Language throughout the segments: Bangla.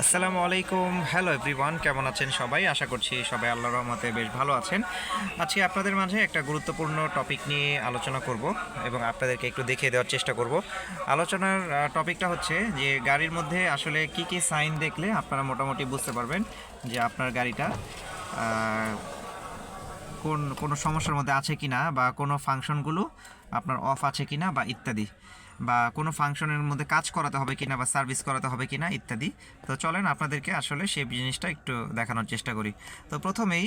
আসসালামু আলাইকুম। হ্যালো এভরিওয়ান কেমন আছেন সবাই? আশা করছি সবাই আল্লাহর রহমতে বেশ ভালো আছেন। আজকে আপনাদের মাঝে একটা গুরুত্বপূর্ণ টপিক নিয়ে আলোচনা করব এবং আপনাদেরকে একটু দেখিয়ে দেওয়ার চেষ্টা করব। আলোচনার টপিকটা হচ্ছে যে গাড়ির মধ্যে আসলে কি কি সাইন দেখলে আপনারা মোটামুটি বুঝতে পারবেন যে আপনার গাড়িটা কোন, কোনো সমস্যার মধ্যে আছে কি না বা কোনো ফাংশনগুলো আপনার অফ আছে কি না বা ইত্যাদি। বা কোনো ফাংশনের মধ্যে কাজ করাতে হবে কিনা বা সার্ভিস করাতে হবে কিনা ইত্যাদি। তো চলেন আপনাদেরকে আসলে সেই জিনিসটা একটু দেখানোর চেষ্টা করি। তো প্রথমেই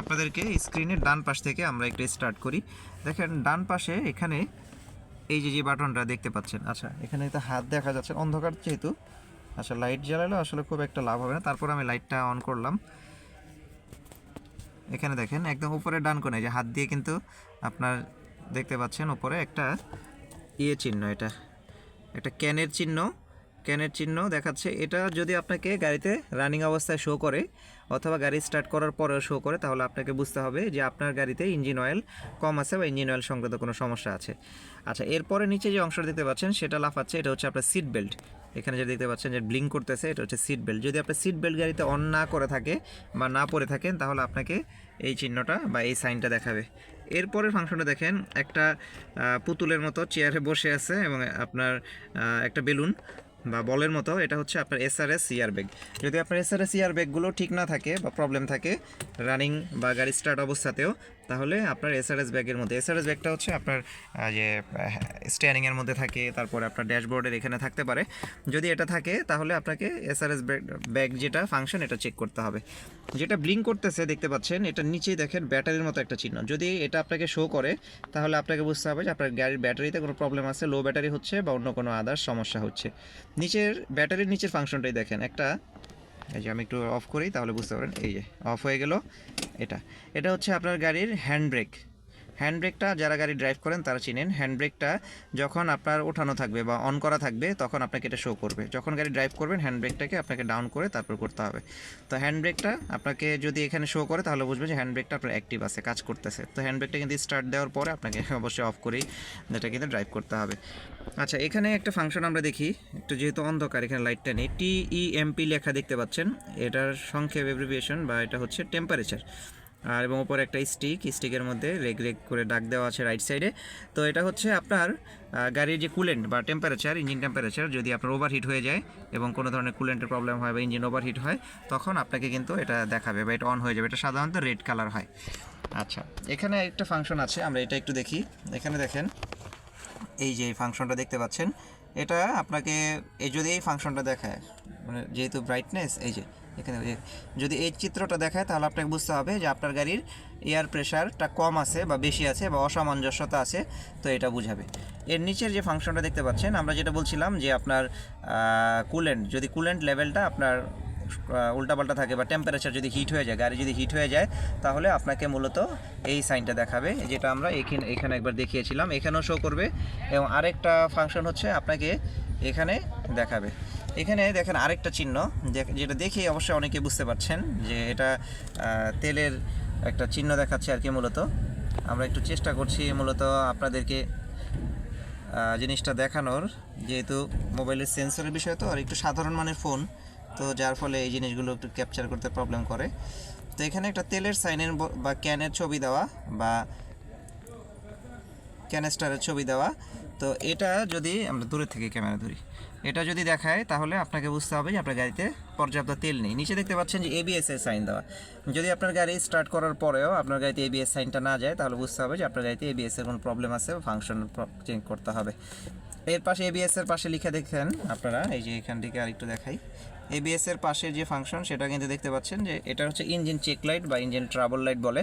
আপনাদেরকে স্ক্রিনের ডান পাশ থেকে আমরা একটু স্টার্ট করি। দেখেন, ডান পাশে এখানে এই যে যে বাটনটা দেখতে পাচ্ছেন আচ্ছা এখানে তো হাত দেখা যাচ্ছে, অন্ধকার যেহেতু আচ্ছা লাইট জ্বালালে আসলে খুব একটা লাভ হবে না। তারপর আমি লাইটটা অন করলাম। এখানে দেখেন, একদম উপরে ডান কোণে, যে হাত দিয়ে কিন্তু আপনার দেখতে পাচ্ছেন, উপরে একটা ইয়ে চিহ্ন এটা। একটা ক্যানের চিহ্ন। ক্যানের চিহ্ন দেখাচ্ছে, এটা যদি আপনাকে গাড়িতে রানিং অবস্থায় শো করে, অথবা গাড়ি স্টার্ট করার পরেও শো করে, তাহলে আপনাকে বুঝতে হবে যে আপনার গাড়িতে ইঞ্জিন অয়েল কম আছে বা ইঞ্জিন অয়েল সংক্রান্ত কোনো সমস্যা আছে। আচ্ছা এরপরে নিচে যে অংশটা দেখতে পাচ্ছেন, সেটা লাফাচ্ছে, এটা হচ্ছে আপনার সিট বেল্ট এখানে যে দেখতে পাচ্ছেন যে ব্লিঙ্ক করতেছে, এটা হচ্ছে সিট বেল্ট যদি আপনার সিট বেল্ট গাড়িতে অন না করে থাকে বা না পরে থাকেন, তাহলে আপনাকে এই চিহ্নটা বা এই সাইনটা দেখাবে। এরপরের ফাংশনটা দেখেন একটা পুতুলের মতো চেয়ারে বসে আছে এবং আপনার একটা বেলুন বা বলের মতো। এটা হচ্ছে আপনার এসআরএস ইয়ার ব্যাগ যদি আপনার এসআরএস ইয়ার ব্যাগগুলো ঠিক না থাকে বা প্রবলেম থাকে রানিং বা গাড়ি স্টার্ট অবস্থাতেও তাহলে আপনার এসআরএস ব্যাগের মধ্যে এসআরএস ব্যাগটা হচ্ছে আপনার যে স্টিয়ারিংয়ের মধ্যে থাকে, তারপরে আপনার ড্যাশবোর্ডের এখানে থাকতে পারে। যদি এটা থাকে, তাহলে আপনাকে এসআরএস ব্যাগ যেটা ফাংশন এটা চেক করতে হবে। যেটা ব্লিঙ্ক করতেছে, দেখতে পাচ্ছেন, এটা নিচেই দেখেন ব্যাটারির মতো একটা চিহ্ন। যদি এটা আপনাকে শো করে, তাহলে আপনাকে বুঝতে হবে যে আপনার গাড়ির ব্যাটারিতে কোনো প্রবলেম আছে লো ব্যাটারি হচ্ছে বা অন্য কোনো আদার সমস্যা হচ্ছে। নিচের ব্যাটারির নিচের ফাংশনটাই দেখেন, একটা, এই যে আমি একটু অফ করি, তাহলে বুঝতে পারেন, এই যে অফ হয়ে গেল। এটা। এটা হচ্ছে আপনার গাড়ির হ্যান্ড ব্রেক হ্যান্ড ব্রেকটা যারা গাড়ি ড্রাইভ করেন তারা চিনেন। হ্যান্ড ব্রেকটা যখন আপনার ওঠানো থাকবে বা অন করা থাকবে, তখন আপনাকে এটা শো করবে। যখন গাড়ি ড্রাইভ করবেন হ্যান্ড ব্রেকটাকে আপনাকে ডাউন করে তারপর করতে হবে। তো হ্যান্ড ব্রেকটা আপনাকে যদি এখানে শো করে, তাহলে বুঝবেন যে হ্যান্ড ব্রেকটা আপনার অ্যাক্টিভ আছে, কাজ করতেছে। তো হ্যান্ড ব্রেকটা কিন্তু স্টার্ট দেওয়ার পরে আপনাকে অবশ্যই অফ করেই এটা কিন্তু ড্রাইভ করতে হবে। আচ্ছা এখানে একটা ফাংশন আমরা দেখি। একটু যেহেতু অন্ধকার, এখানে লাইটটা নেই। টিইএমপি লেখা দেখতে পাচ্ছেন। এটার সংক্ষেপ এব্রিভিয়েশন বা এটা হচ্ছে টেম্পারেচার আর এবং উপরে একটা স্টিক স্টিকের মধ্যে রেগ রেগ করে ডাক দেওয়া আছে রাইট সাইডে তো এটা হচ্ছে আপনার গাড়ির যে কুলেন্ট বা টেম্পারেচার ইঞ্জিন টেম্পারেচার যদি আপনার ওভারহিট হয়ে যায় এবং কোনো ধরনের কুলেন্টের প্রবলেম হয় বা ইঞ্জিন ওভারহিট হয়, তখন আপনাকে কিন্তু এটা দেখাবে বা এটা অন হয়ে যাবে। এটা সাধারণত রেড কালার হয়। আচ্ছা এখানে একটা ফাংশন আছে, আমরা এটা একটু দেখি। এখানে দেখেন, এই যে ফাংশনটা দেখতে পাচ্ছেন এটা আপনাকে এই যদি এই ফাংশনটা দেখায় মানে যেহেতু ব্রাইটনেস এই যে এখানে যদি এই চিত্রটা দেখায়, তাহলে আপনাকে বুঝতে হবে যে আপনার গাড়ির এয়ার প্রেশারটা কম আছে বা বেশি আছে বা অসামঞ্জস্যতা আছে, তো এটা বুঝাবে। এর নিচের যে ফাংশনটা দেখতে পাচ্ছেন, আমরা যেটা বলছিলাম যে আপনার কুলেন্ট যদি কুলেন্ট লেভেলটা আপনার উল্টাপাল্টা থাকে বা টেম্পারেচার যদি হিট হয়ে যায়, গাড়ি যদি হিট হয়ে যায়, তাহলে আপনাকে মূলত এই সাইনটা দেখাবে, যেটা আমরা এখানে এখানে একবার দেখিয়েছিলাম। এখানেও শো করবে এবং আরেকটা ফাংশন হচ্ছে আপনাকে এখানে দেখাবে। এখানে দেখেন আরেকটা চিহ্ন যেটা দেখে অবশ্যই অনেকে বুঝতে পারছেন যে এটা তেলের একটা চিহ্ন দেখাচ্ছে আর কি মূলত। আমরা একটু চেষ্টা করছি মূলত আপনাদেরকে জিনিসটা দেখানোর, যেহেতু মোবাইলের সেন্সরের বিষয় তো, আর একটু সাধারণ মানের ফোন তো যার ফলে এই জিনিসগুলো একটু ক্যাপচার করতে প্রবলেম করে। তো এখানে একটা তেলের সাইনের বা ক্যানের ছবি দেওয়া বা ক্যানেস্টারের ছবি দেওয়া। তো এটা যদি, আমরা দূরে থেকে ক্যামেরা ধরি, এটা যদি দেখায় তাহলে আপনাকে বুঝতে হবে যে আপনার গাড়িতে পর্যাপ্ত তেল নেই। নিচে দেখতে পাচ্ছেন যে এবিএস এর সাইন দেওয়া। যদি আপনার গাড়ি স্টার্ট করার পরেও আপনার গাড়িতে এবিএস সাইনটা না যায়, তাহলে বুঝতে হবে যে আপনার গাড়িতে এবিএস এর কোনো প্রবলেম আছে ফাংশন চেঞ্জ করতে হবে। এর পাশে এবিএস এর পাশে লিখে দেখেন আপনারা, এই যে এখান থেকে আরেকটু দেখাই। এবিএস এর পাশে যে ফাংশন সেটা কিন্তু দেখতে পাচ্ছেন যে এটা হচ্ছে ইঞ্জিন চেক লাইট বা ইঞ্জিন ট্রাবল লাইট বলে।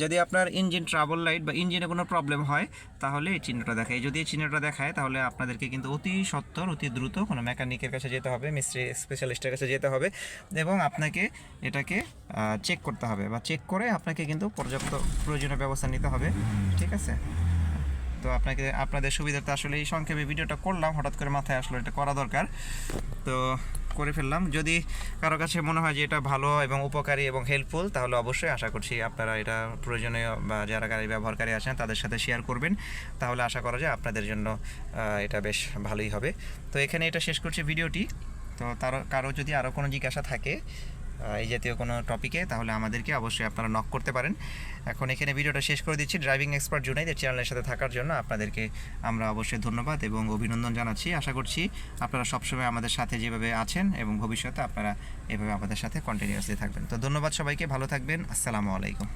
যদি আপনার ইঞ্জিন ট্রাবল লাইট বা ইঞ্জিনে কোনো প্রবলেম হয়, তাহলে এই চিহ্নটা দেখায় যদি এই চিহ্নটা দেখায়, তাহলে আপনাদেরকে কিন্তু অতি সত্বর অতি দ্রুত কোনো মেকানিকের কাছে যেতে হবে, মিস্ত্রি স্পেশালিস্টের কাছে যেতে হবে এবং আপনাকে এটাকে চেক করতে হবে বা চেক করে আপনাকে কিন্তু পর্যাপ্ত প্রয়োজনীয় ব্যবস্থা নিতে হবে। ঠিক আছে? তো আপনাকে, আপনাদের সুবিধার্থে আসলে এই সংক্ষেপে ভিডিওটা করলাম, হঠাৎ করে মাথায় আসলো এটা করা দরকার। তো করে ফেললাম। যদি কারও কাছে মনে হয় যে এটা ভালো এবং উপকারী এবং হেল্পফুল তাহলে অবশ্যই আশা করছি আপনারা এটা প্রয়োজনীয় বা যারা গাড়ি ব্যবহারকারী আছেন, তাদের সাথে শেয়ার করবেন। তাহলে আশা করা যায় আপনাদের জন্য এটা বেশ ভালোই হবে। তো এখানে এটা শেষ করছি ভিডিওটি। তো তার, কারও যদি আরও কোনো জিজ্ঞাসা থাকে এই জাতীয় কোনো টপিকে তাহলে আমাদেরকে অবশ্যই আপনারা নক করতে পারেন। এখন এখানে ভিডিওটা শেষ করে দিচ্ছি। ড্রাইভিং এক্সপার্ট জুনাইদের চ্যানেলের সাথে থাকার জন্য আপনাদেরকে আমরা অবশ্যই ধন্যবাদ এবং অভিনন্দন জানাচ্ছি। আশা করছি আপনারা সবসময় আমাদের সাথে যেভাবে আছেন এবং ভবিষ্যতে আপনারা এভাবে আমাদের সাথে কন্টিনিউয়াসলি থাকবেন। তো ধন্যবাদ সবাইকে, ভালো থাকবেন। আসসালামু আলাইকুম।